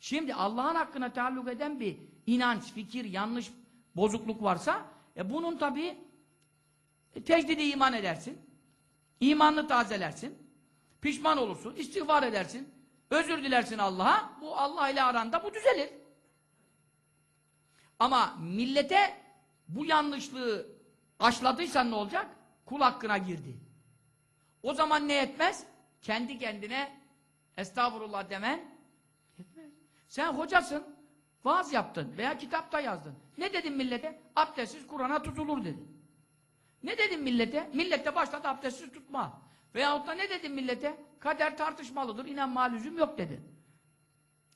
Şimdi Allah'ın hakkına taalluk eden bir inanç, fikir, yanlış bozukluk varsa e bunun tabi tecdidi iman edersin. İmanını tazelersin. Pişman olursun, istiğfar edersin. Özür dilersin Allah'a. Bu Allah ile aranda bu düzelir. Ama millete bu yanlışlığı aşladıysan ne olacak? Kul hakkına girdi. O zaman ne etmez? Kendi kendine estağfurullah demen. Sen hocasın, vaaz yaptın veya kitapta yazdın. Ne dedin millete? Abdestsiz Kur'an'a tutulur dedin. Ne dedin millete? Millete başladı abdestsiz tutma. Veyahut da ne dedin millete? Kader tartışmalıdır, inanma lüzum yok dedin.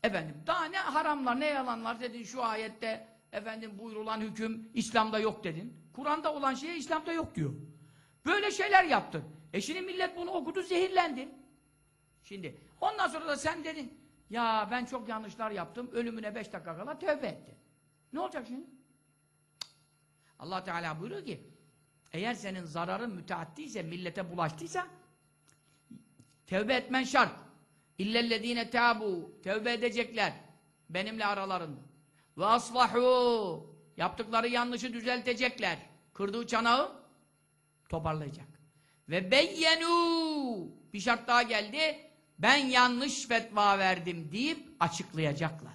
Efendim, daha ne haramlar, ne yalanlar dedin şu ayette, efendim buyurulan hüküm İslam'da yok dedin. Kur'an'da olan şeye İslam'da yok diyor. Böyle şeyler yaptın. E şimdi millet bunu okudu, zehirlendi. Şimdi, ondan sonra da sen dedin, ya ben çok yanlışlar yaptım, ölümüne beş dakika kala tövbe ettin. Ne olacak şimdi? Allah Teala buyuruyor ki, eğer senin zararın müteaddiyse, millete bulaştıysa, tevbe etmen şart. İllellezine tabu, tevbe edecekler, benimle aralarında. Ve aslahu, yaptıkları yanlışı düzeltecekler. Kırdığı çanağı toparlayacak. Ve beyyenu, bir şart daha geldi, ben yanlış fetva verdim deyip açıklayacaklar.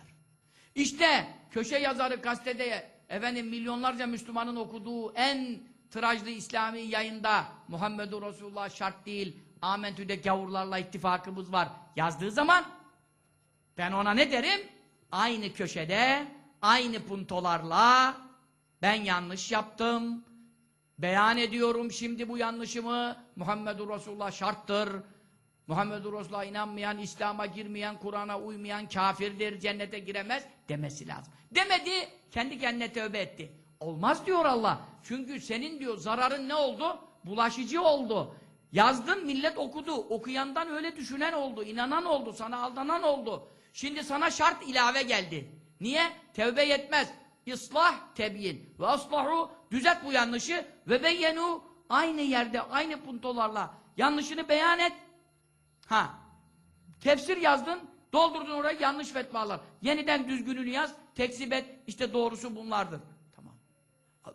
İşte köşe yazarı gazetede efendim milyonlarca Müslümanın okuduğu en tıraşlı İslami yayında Muhammedur Resulullah şart değil, Amentü'de gavurlarla ittifakımız var yazdığı zaman ben ona ne derim? Aynı köşede, aynı puntolarla ben yanlış yaptım, beyan ediyorum şimdi bu yanlışımı, Muhammedur Resulullah şarttır, Muhammedur Resulullah'a inanmayan, İslam'a girmeyen, Kur'an'a uymayan kafirdir, cennete giremez demesi lazım. Demedi, kendi kendine tövbe etti. Olmaz diyor Allah. Çünkü senin diyor zararın ne oldu? Bulaşıcı oldu. Yazdın millet okudu. Okuyandan öyle düşünen oldu, inanan oldu, sana aldanan oldu. Şimdi sana şart ilave geldi. Niye? Tevbe yetmez. İslah, tebyin. Ve aslahu, düzelt bu yanlışı. Ve beyyenu, aynı yerde, aynı puntolarla yanlışını beyan et. Ha, tefsir yazdın, doldurdun oraya yanlış fetvalar. Yeniden düzgününü yaz, tekzip et, işte doğrusu bunlardır. Tamam.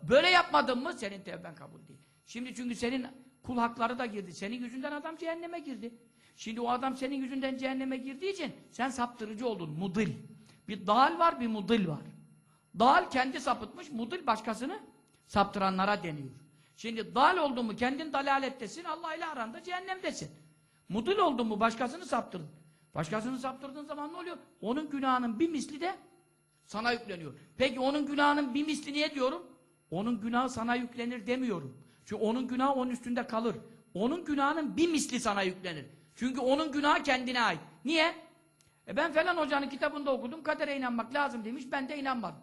Böyle yapmadın mı senin tevben kabul değil. Şimdi çünkü senin kul hakları da girdi. Senin yüzünden adam cehenneme girdi. Şimdi o adam senin yüzünden cehenneme girdiği için sen saptırıcı oldun. Mudil. Bir dal var, bir mudil var. Dal kendi sapıtmış, mudil başkasını saptıranlara deniyor. Şimdi dal oldun mu kendin dalalettesin, Allah ile aranda cehennemdesin. Mudil oldun mu başkasını saptırdın. Başkasını saptırdığın zaman ne oluyor? Onun günahının bir misli de sana yükleniyor. Peki onun günahının bir misli niye diyorum? Onun günahı sana yüklenir demiyorum. Çünkü onun günahı onun üstünde kalır. Onun günahının bir misli sana yüklenir. Çünkü onun günahı kendine ait. Niye? E ben falan hocanın kitabında okudum, kadere inanmak lazım demiş, ben de inanmadım.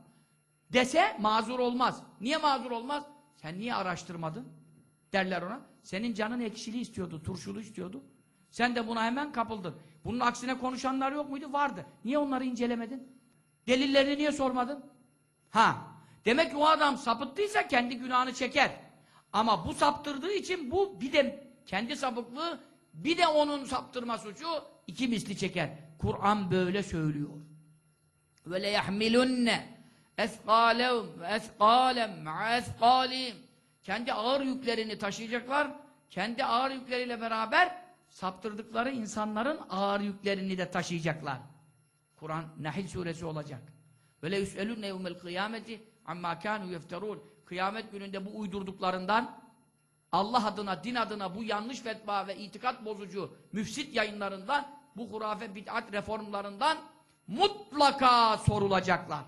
Dese mazur olmaz. Niye mazur olmaz? Sen niye araştırmadın? Derler ona. Senin canın ekşili istiyordu, turşulu istiyordu. Sen de buna hemen kapıldın. Bunun aksine konuşanlar yok muydu? Vardı. Niye onları incelemedin? Delillerini niye sormadın? Ha. Demek ki o adam sapıttıysa kendi günahını çeker. Ama bu saptırdığı için bu bir de kendi sapıklığı bir de onun saptırma suçu iki misli çeker. Kur'an böyle söylüyor. Ve le yahmilunne esqalem ma'a esqalim. Kendi ağır yüklerini taşıyacaklar. Kendi ağır yükleriyle beraber saptırdıkları insanların ağır yüklerini de taşıyacaklar. Kur'an Nahil suresi olacak. Ve le yus'elunne yevmel kıyameti amma kanu yefterun. Kıyamet gününde bu uydurduklarından Allah adına, din adına bu yanlış fetva ve itikat bozucu müfsit yayınlarından, bu hurafe bid'at reformlarından mutlaka sorulacaklar.